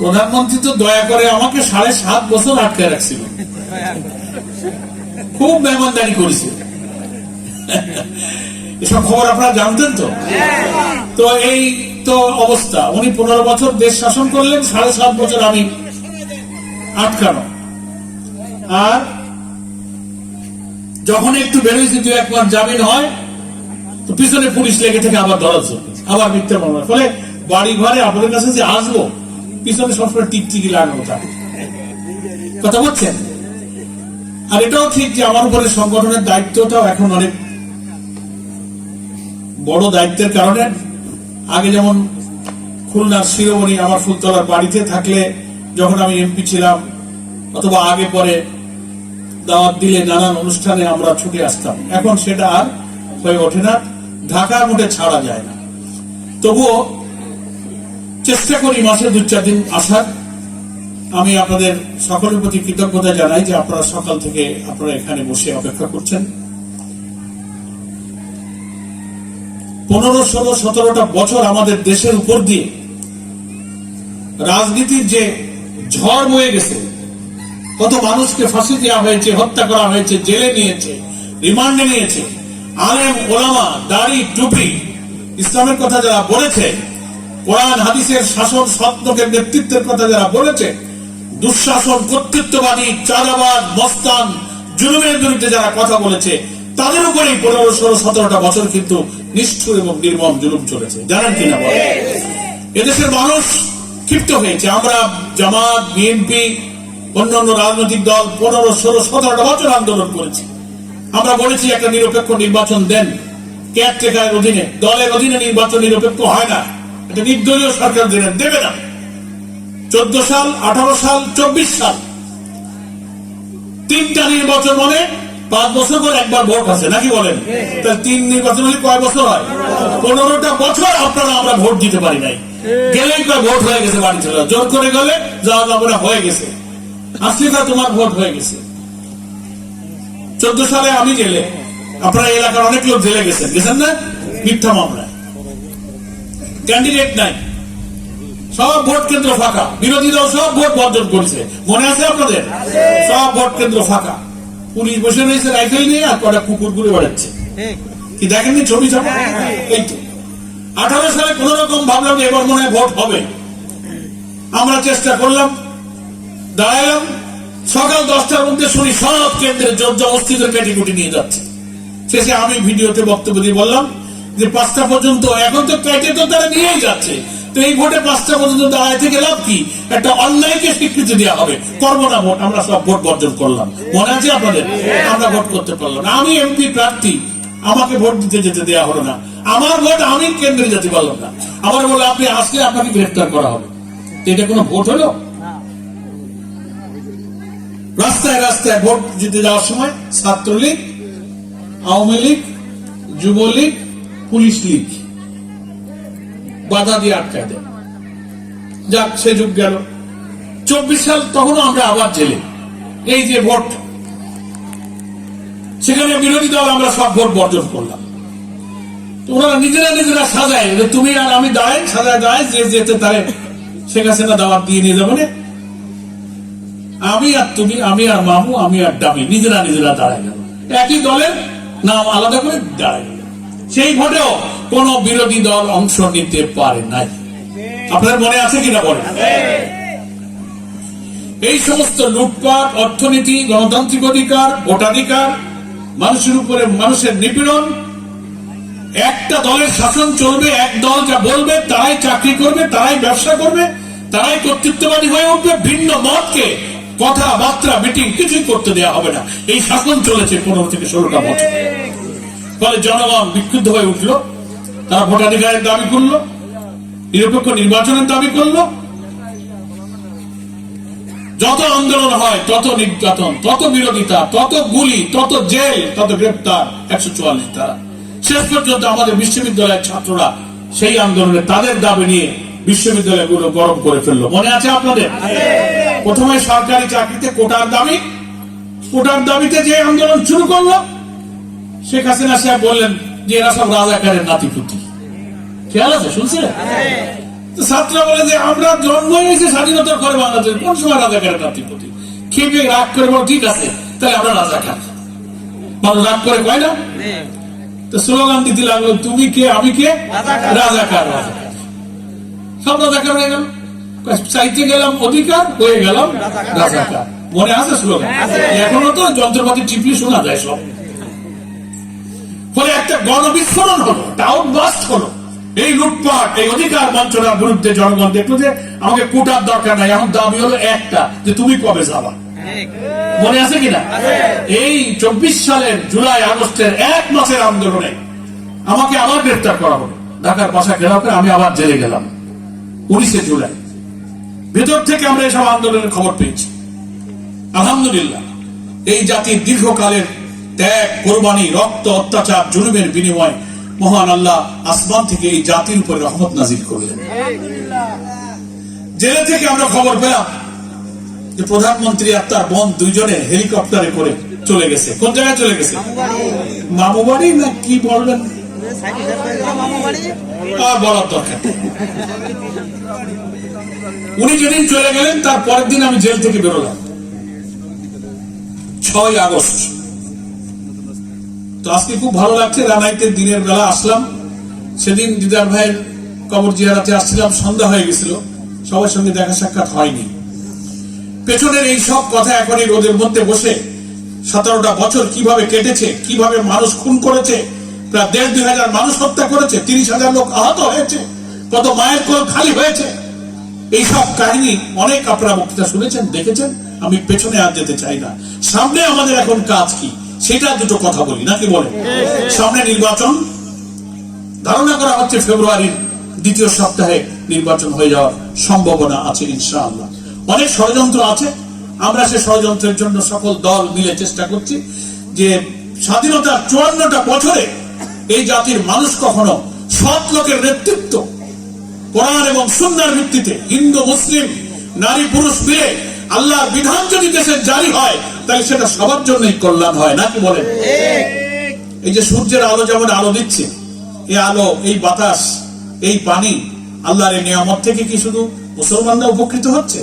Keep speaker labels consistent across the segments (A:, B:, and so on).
A: প্রধানমন্ত্রী তো দয়া করে আমাকে সাড়ে সাত বছর আটকে রাখছিল। খুব মেহমানদারি করেছে। এসব খবর আপনারা জানতেন তো? তো এই তো অবস্থা। উনি পনেরো বছর দেশ শাসন করলেন, সাড়ে সাত বছর আমি আটকানো। আর যখন একটু বেরোয়েছি দু একবার জামিন হয়, তো পিছনে পুলিশ লেগে থেকে আবার ধরা আবার মিথ্যা মামলা। ফলে বাড়ি ঘরে আপনাদের কাছে যে আসব পিছনে সবসময় টিকটিকি লাগানো থাকে। কথা বলছেন? আর এটাও ঠিক যে আমার উপরে সংগঠনের দায়িত্বটাও এখন অনেক বড় দায়িত্বের কারণে। আগে যেমন খুলনার শিরোমণি আমার ফুলতলার বাড়িতে থাকলে যখন আমি এমপি ছিলাম, অথবা আগে পরে দাওয়াত দিলে নানান অনুষ্ঠানে আমরা ছুটে আসতাম। এখন সেটা আর হয়ে ওঠে না। ঢাকার মোটে ছাড়া যায় না। তবুও চেষ্টা করি মাসে দু, চার দিন আসার। আমি আপনাদের সকলের প্রতি কৃতজ্ঞতা জানাই যে আপনারা সকাল থেকে আপনারা এখানে বসে অপেক্ষা করছেন। পনেরো, ষোলো, সতেরোটা বছর আমাদের দেশের উপর দিয়ে রাজনীতির যে ঝড় বয়ে গেছে, কত মানুষকে ফাঁসি দেওয়া হয়েছে, হত্যা করা হয়েছে, জেলে নিয়েছে, রিমান্ডে নিয়েছে, আলেম, ওলামা, দাড়ি, টুপি, ইসলামের কথা যারা বলেছে কোরআন, হাদিসের শাসন সত্যকের নেতৃত্বের কথা যারা বলেছে, দুঃশাসন, কর্তৃত্ববাদী চাঁদাবাদ মস্তান, জুলুমের বিরুদ্ধে যারা কথা বলেছে, তাদের উপরেই পনেরো, ষোলো, সতেরোটা বছর কিন্তু নিষ্ঠুর এবং নির্মম জুলুম চলেছে। জানেন কিনা এদেশের মানুষ ক্ষিপ্ত হয়েছে। আমরা জামাত, বিএনপি অন্যান্য রাজনৈতিক দল পনেরো, ষোলো, সতেরোটা বছর আন্দোলন করেছি। আমরা বলেছি, একটা নিরপেক্ষ নির্বাচন দেন। কেয়ারটেকারের অধীনে, দলের অধীনে নির্বাচন নিরপেক্ষ হয় না। এটা নির্দলীয় সরকার দেবেন দেবে না। চোদ্দ সাল, আঠারো সাল, চব্বিশ সাল। তিনটা নির্বাচন মানে পাঁচ বছর পর একবার ভোট আছে, নাকি বলেন? তাহলে তিন নির্বাচন হলে কয় বছর হয়? পনেরোটা বছর আপনারা আমরা ভোট দিতে পারি নাই। গেলেই কয় ভোট হয়ে গেছে বাড়ি চলে। জোর করে গেলে যাওয়া যাবে না হয়ে গেছে। আসলে তা তোমার ভোট হয়ে গেছে। চোদ্দ সালে আমি গেলে, আপনার এলাকার অনেক লোক জেলে গেছেন গেছেন না? মিথ্যা মামলায়। ক্যান্ডিডেট নাই। সব ভোট কেন্দ্র ফাঁকা। বিরোধী দল সব ভোট বর্জন করেছে। মনে আছে আপনাদের? সব ভোট কেন্দ্র ফাঁকা। পুলিশ বসে রয়েছে রাইফেল নিয়ে আর কটা কুকুর ঘুরে বেড়াচ্ছে। কি দেখেননি ছবি ছবি এই তো। আঠারো সালে কোন রকম ভাবলাম এবার মনে হয় ভোট হবে। আমরা চেষ্টা করলাম দাঁড়ালাম সকাল দশটার মধ্যে শুনি সব কেন্দ্রে জোর জবস্তিদের ক্যাটিকুটি নিয়ে যাচ্ছে। শেষে আমি ভিডিওতে বক্তব্য দিয়ে বললাম যে পাঁচটা পর্যন্ত, এখন তো ক্যাটে তো তারা নিয়েই যাচ্ছে। তো এই ভোটে পাঁচটা পর্যন্ত দাঁড়ায় থেকে লাভ কি? একটা অন্যায়কে স্বীকৃতি দেওয়া হবে। করব না ভোট, আমরা সব ভোট বর্জন করলাম। মনে আছে আপনাদের? আমরা ভোট করতে পারলাম না। আমি এমপি প্রার্থী, আমাকে ভোট দিতে যেতে দেওয়া হলো না। আমার ভোট আমি কেন্দ্রে যেতে পারলাম না। আমার বলে, আপনি আসলে আপনাকে গ্রেফতার করা হবে। এটা কোনো ভোট হলো? রাস্তায় রাস্তায় ভোট দিতে যাওয়ার সময় ছাত্রলীগ, আওয়ামী লীগ, যুবলীগ পুলিশ লীগ বাধা দিয়ে আটকায় দেয়। যাক, সে যুগ গেল। চব্বিশ সাল তখনও আমরা আবার জেলে। এই যে ভোট, সেখানে বিরোধী দল আমরা সব ভোট বর্জন করলাম। ওনারা নিজেরা নিজেরা সাজায় তুমি আর আমি দায়, সাজায় দায়, যে যেতে তারে শেখ হাসিনা দাওয়াত দিয়ে নিয়ে যাব আমি আর তুমি, আমি আর মামু, আমি আর ডামি নিজেরা নিজেরা দাঁড়ায় গেল একই দলের নাম আলাদা করে দাঁড়ায় সেই ভোটেও কোন বিরোধী দল অংশ নিতে পারে নাই। আপনার মনে আছে কিনা বলেন? এই সমস্ত লুটপাট, অর্থনীতি, গণতান্ত্রিক অধিকার, ভোটাধিকার, মানুষের উপরে মানুষের নিপীড়ন, একটা দলের শাসন চলবে, এক দল যা বলবে, তারাই চাকরি করবে, তারাই ব্যবসা করবে, তারাই কর্তৃত্ববাদী হয়ে উঠবে, ভিন্ন মতকে কথাবার্তা, মিটিং কিছুই করতে দেওয়া হবে না। এই শাসন চলেছে পনেরো থেকে ষোলোটা বছর। ফলে জনগণ বিক্ষুব্ধ হয়ে উঠল। তারা ভোটাধিকারের দাবি করল নিরপেক্ষ নির্বাচনের দাবি করল। যত আন্দোলন হয় তত নির্যাতন তত বিরোধিতা তত গুলি তত জেল তত গ্রেপ্তার একশো চুয়াল্লিশ তারা শেষ পর্যন্ত আমাদের বিশ্ববিদ্যালয়ের ছাত্ররা সেই আন্দোলনে তাদের দাবি নিয়ে বিশ্ববিদ্যালয়গুলো গরম করে ফেলল। মনে আছে আপনাদের? প্রথমে সরকারি চাকরিতে কোটার দাবি কোটার দাবিতে যে আন্দোলন শুরু করল শেখ হাসিনা সাহেব বললেন যে এরা সব রাজাকারের নাতিপুতি। খেয়াল আছে ছাত্ররা বলে যে আমরা জন্ম হয়েছে স্বাধীনতার পরে বাংলাদেশ কোন সময় রাজাকারের খেপে রাগ করে বলো ঠিক আছে তাহলে আমরা রাজাকার। মানুষ রাগ করে কয় না? তো স্লোগান দিতে লাগল তুমি কে আমি কে? রাজাকার। রাজাকার সব রাজাকার হয়ে গেল। চাইতে গেলাম অধিকার হয়ে গেলাম রাজাকার। মনে আছে স্লোগান? এখনও তো যন্ত্রপাতি টিপলি শোনা যায় সব। ফলে একটা গণবিস্ফোরণ হলো টাউন বাস্ট হলো। এই লুটপাট এই অধিকার বঞ্চনার বিরুদ্ধে জনগণ দেখল যে আমাকে কোটার দরকার নাই এখন দাবি হলো একটা যে তুমি কবে যাবা? মনে আছে কিনা? এই চব্বিশ সালের জুলাই আগস্টের এক মাসের আন্দোলনে আমাকে আবার গ্রেফতার করা হলো। ঢাকার বাসা ঘেরাও করে আমি আবার জেলে গেলাম। উনিশে জুলাই। ভেতর থেকে আমরা এসব আন্দোলনের খবর পেয়েছি। আলহামদুলিল্লাহ এই জাতির দীর্ঘকালের ত্যাগ, কোরবানি, রক্ত, অত্যাচার, জুলুমের বিনিময় মহান আল্লাহ আসমান থেকে এই জাতির উপরে রহমত নাজির করলেন। জেলে থেকে আমরা খবর পেলাম যে প্রধানমন্ত্রী আর তার বোন দুইজনে হেলিকপ্টারে করে চলে গেছে। কোন জায়গায় চলে গেছে? মামু বাড়ি না কি বলবেন? বলার দরকার উনি যেদিন চলে গেলেন, তার পরের দিন আমি জেল থেকে বেরোলাম। ছয় আগস্ট। তো আজকে খুব ভালো লাগছে রানাইতে দিনের বেলা আসলাম। সেদিন দিদার ভাইয়ের কবর জিয়ারাতে আসছিলাম, সন্ধ্যা হয়ে গেছিল। সবার সঙ্গে দেখা সাক্ষাৎ হয়নি। পেছনের এই সব কথা এখন এই রোদের মধ্যে বসে সতেরোটা বছর কীভাবে কেটেছে, কীভাবে মানুষ খুন করেছে, প্রায় দেড় দুই হাজার মানুষ হত্যা করেছে, তিরিশ হাজার লোক আহত হয়েছে, কত মায়ের কোল খালি হয়েছে। এইসব কাহিনী অনেক আপনারা বক্তৃতা শুনেছেন, দেখেছেন, আমি পেছনে আর যেতে চাই না। সামনে আমাদের এখন কাজ কি? সেটা দুটো কথা বলি, নাকি বলে? সামনে নির্বাচন, ধারণা করা হচ্ছে ফেব্রুয়ারির দ্বিতীয় সপ্তাহে নির্বাচন হয়ে যাওয়ার সম্ভাবনা আছে, ইনশাআল্লাহ। অনেক ষড়যন্ত্র আছে, আমরা সে ষড়যন্ত্রের জন্য সকল দল মিলে চেষ্টা করছি যে স্বাধীনতার চুয়ান্নটা বছরে এই জাতির মানুষ কখনো সৎ লোকের নেতৃত্ব, কোরআন এবং সুন্দর ভিত্তিতে হিন্দু, মুসলিম, নারী, পুরুষ মিলে আল্লাহর বিধান যদি দেশে জারি হয় তাহলে সেটা সবার জন্যই কল্যাণ হয় নাকি বলেন? এই যে সূর্যের আলো যেমন আলো দিচ্ছে এই আলো এই বাতাস এই পানি আল্লাহর এই নিয়ামত থেকে কি শুধু মুসলমানরা উপকৃত হচ্ছে?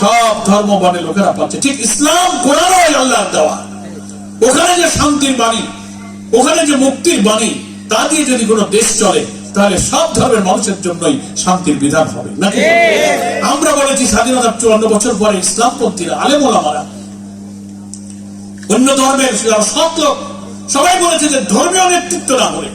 A: সব ধর্ম বনে লোকেরা পাচ্ছে। ঠিক ইসলাম কোরআন আল্লাহর দেওয়া। ওখানে যে শান্তির বাণী ওখানে যে মুক্তির বাণী তা দিয়ে যদি কোনো দেশ চলে তাহলে সব ধর্মের মানুষের জন্যই শান্তির বিধান হবে নাকি? আমরা বলেছি স্বাধীনতার চুয়ান্ন বছর পরে ইসলামপন্থীরা আলেমোলামারা অন্য ধর্মের সৎ লোক সবাই বলেছে যে ধর্মীয় নেতৃত্ব না হলে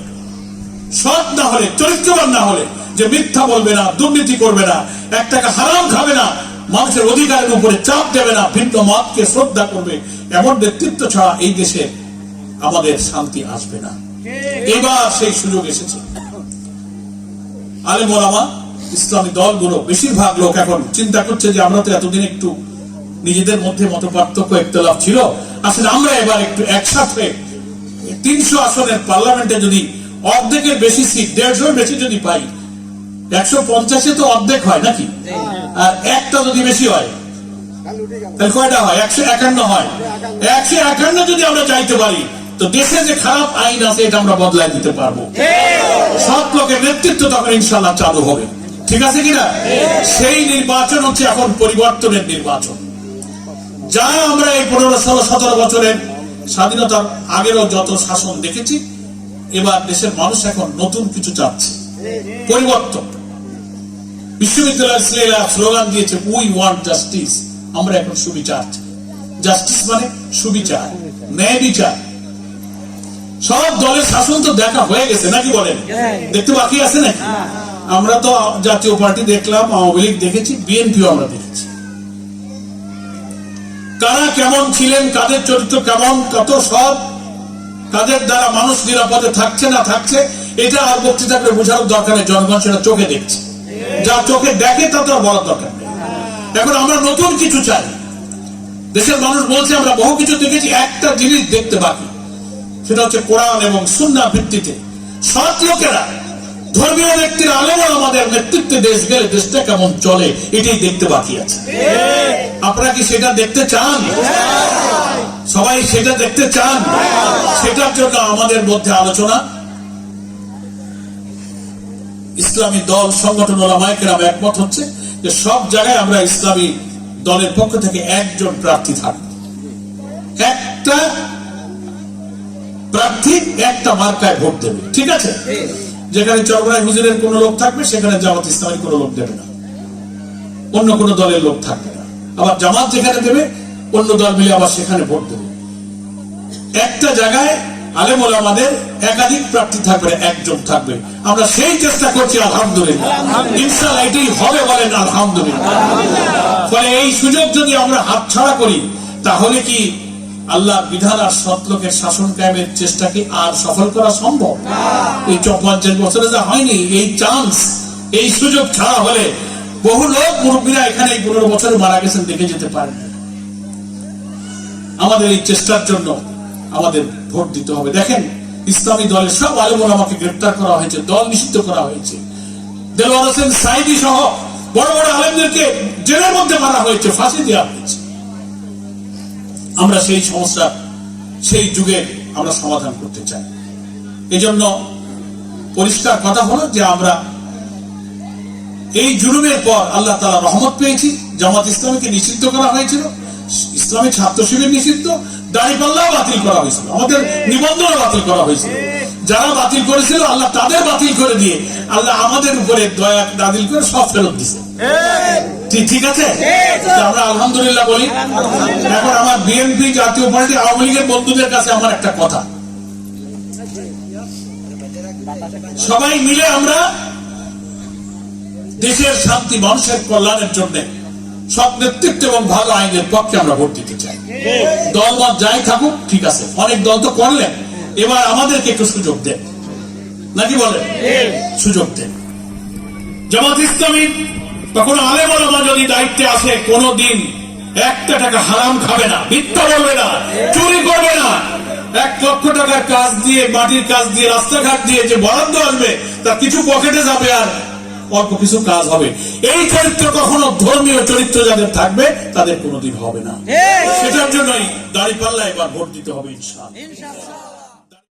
A: সৎ না হলে চরিত্রবান না হলে যে মিথ্যা বলবে না দুর্নীতি করবে না এক টাকা হারাম খাবে না মানুষের অধিকারের উপরে চাপ দেবে না ভিন্ন মতকে শ্রদ্ধা করবে এমন নেতৃত্ব ছাড়া এই দেশে আমাদের শান্তি আসবে না। এবার সেই সুযোগ এসেছে। আলে মোলামা ইসলামী দলগুলো বেশিরভাগ লোক এখন চিন্তা করছে যে আমরা তো এতদিন একটু নিজেদের মধ্যে মত পার্থক্য একতলাফ ছিল। আসলে আমরা এবার একটু একসাথে তিনশো আসনের পার্লামেন্টে যদি অর্ধেকের বেশি সিট দেড়শো বেশি যদি পাই, একশো পঞ্চাশে তো অর্ধেক হয় নাকি? আর একটা যদি বেশি হয়, তাহলে কয়টা হয়? একশো একান্ন হয়। একশো একান্ন যদি আমরা চাইতে পারি তো দেশে যে খারাপ আইন আছে, এটা আমরা বদলায় দিতে পারব। সৎ লোকের নেতৃত্ব তখন ইনশাল্লাহ চালু হবে। ঠিক আছে কিনা? সেই নির্বাচন হচ্ছে এখন পরিবর্তনের নির্বাচন। যা আমরা এই পনেরো, ষোলো, সতেরো বছরের স্বাধীনতার আগেরও যত শাসন দেখেছি, এবার দেশের মানুষ এখন নতুন কিছু চাচ্ছে। পরিবর্তন। বিশ্ববিদ্যালয়ের ছেলেরা স্লোগান দিয়েছে উই ওয়ান্ট জাস্টিস আমরা এখন সুবিচার জাস্টিস মানে সুবিচার, ন্যায় বিচার। সব দলের শাসন তো দেখা হয়ে গেছে নাকি বলেন? দেখতে বাকি আছে নাকি? আমরা তো জাতীয় পার্টি দেখলাম আওয়ামী লীগ দেখেছি বিএনপিও আমরা দেখেছি। কারা কেমন ছিলেন কাদের চরিত্র কেমন কত সৎ কাদের দ্বারা মানুষ নিরাপদে থাকছে না থাকছে এটা আর বক্তৃতা করে বোঝানোর দরকার নেই জনগণ সেটা চোখে দেখছে। যা চোখে দেখে তা তো আর বলার দরকার নেই। এখন আমরা নতুন কিছু চাই। দেশের মানুষ বলছে আমরা বহু কিছু দেখেছি একটা জিনিস দেখতে বাকি। সেটা হচ্ছে কোরআন এবং সুন্না ভিত্তিতে। সৎ লোকেরা, ধর্মীয় ব্যক্তির আলেমও আমাদের নেতৃত্বে দেশ গেলে দেশটা কেমন চলে, এটাই দেখতে বাকি আছে। আপনারা কি সেটা দেখতে চান? সবাই সেটা দেখতে চান? সেটার জন্য আমাদের মধ্যে আলোচনা। ইসলামী দল, সংগঠন ওলামায়কেরাম একমত হচ্ছে যে সব জায়গায় আমরা ইসলামী দলের পক্ষ থেকে একজন প্রার্থী থাকবে। একটা প্রার্থী একটা মার্কায় ভোট দেবে ঠিক আছে? যেখানে চরমরাই হুজুরের কোন লোক থাকবে সেখানে জামাত ইসলামের কোন লোক দেবে না। অন্য কোন দলের লোক থাকবে না। আবার জামাত যেখানে দেবে অন্য দল মিলে আবার সেখানে ভোট দেবে। একটা জায়গায় আলেম আমাদের একাধিক প্রার্থী থাকবে একজন থাকবে। আমরা সেই চেষ্টা করছি আলহামদুলিল্লাহ। ইনশাল্লাহ এটাই হবে বলেন আলহামদুলিল্লাহ। ফলে এই সুযোগ যদি আমরা হাতছাড়া করি তাহলে কি আল্লাহ বিধান আর সৎলোকের শাসন কায়েমের চেষ্টাকে আর সফল করা সম্ভব। এই চৌপঞ্চাশ বছরে যা হয়নি, এই চান্স এই সুযোগ ছাড়া হলে বহু লোক মুরব্বীরা এখানে এই পনেরো বছরে মারা গেছেন দেখে যেতে পারেন আমাদের এই চেষ্টার জন্য আমাদের ভোট দিতে হবে। দেখেন, ইসলামী দলের সব আলেমন আমাকে গ্রেপ্তার করা হয়েছে, দল নিষিদ্ধ করা হয়েছে। দেলোয়ার হোসেন সাইদি সহ বড় বড় আলেমদেরকে জেলের মধ্যে মারা হয়েছে, ফাঁসি দেওয়া হয়েছে। আমরা সেই সমস্যা, সেই যুগে আমরা সমাধান করতে চাই। এজন্য পরিষ্কার কথা হলো যে আমরা এই জুলুমের পর আল্লাহ তালা রহমত পেয়েছি, জামাত ইসলামীকে নিষিদ্ধ করা হয়েছিল, ইসলামী ছাত্র শিবির নিষিদ্ধ দাড়িপাল্লাও বাতিল করা হয়েছিল, আমাদের নিবন্ধন বাতিল করা হয়েছিল। যারা বাতিল করেছিল, আল্লাহ তাদের বাতিল করে দিয়ে, আল্লাহ আমাদের উপরে দয়া দাদিল করে সব ফেরত দিছে ঠিক আছে? আমরা আলহামদুলিল্লাহ বলি এখন আমার বিএনপি জাতীয় পার্টি আওয়ামী লীগের বন্ধুদের কাছে আমার একটা কথা। সবাই মিলে আমরা দেশের শান্তি মানুষের কল্যাণের জন্য সব নেতৃত্ব এবং ভালো আইনের পক্ষে আমরা ভোট দিতে চাই। দল মত যাই থাকুক ঠিক আছে। অনেক দল তো করলেন। এবার আমাদেরকে একটু সুযোগ দেন। নাকি বলেন? সুযোগ দেন। জামাত ইসলামী তখন আলে বলবা যদি দায়িত্বে আসে কোনো দিন একটা টাকা হারাম খাবে না। মিথ্যা বলবে না চুরি করবে না। এক লক্ষ টাকার কাজ দিয়ে মাটির কাজ দিয়ে রাস্তাঘাট দিয়ে যে বরাদ্দ আসবে তার কিছু পকেটে যাবে আর অল্প কিছু কাজ হবে। এই চরিত্র কখনো ধর্মীয় চরিত্র যাদের থাকবে তাদের কোনোদিন হবে না। সেটার জন্যই দাড়ি পাল্লা এবার ভোট দিতে হবে ইনশাআল্লাহ।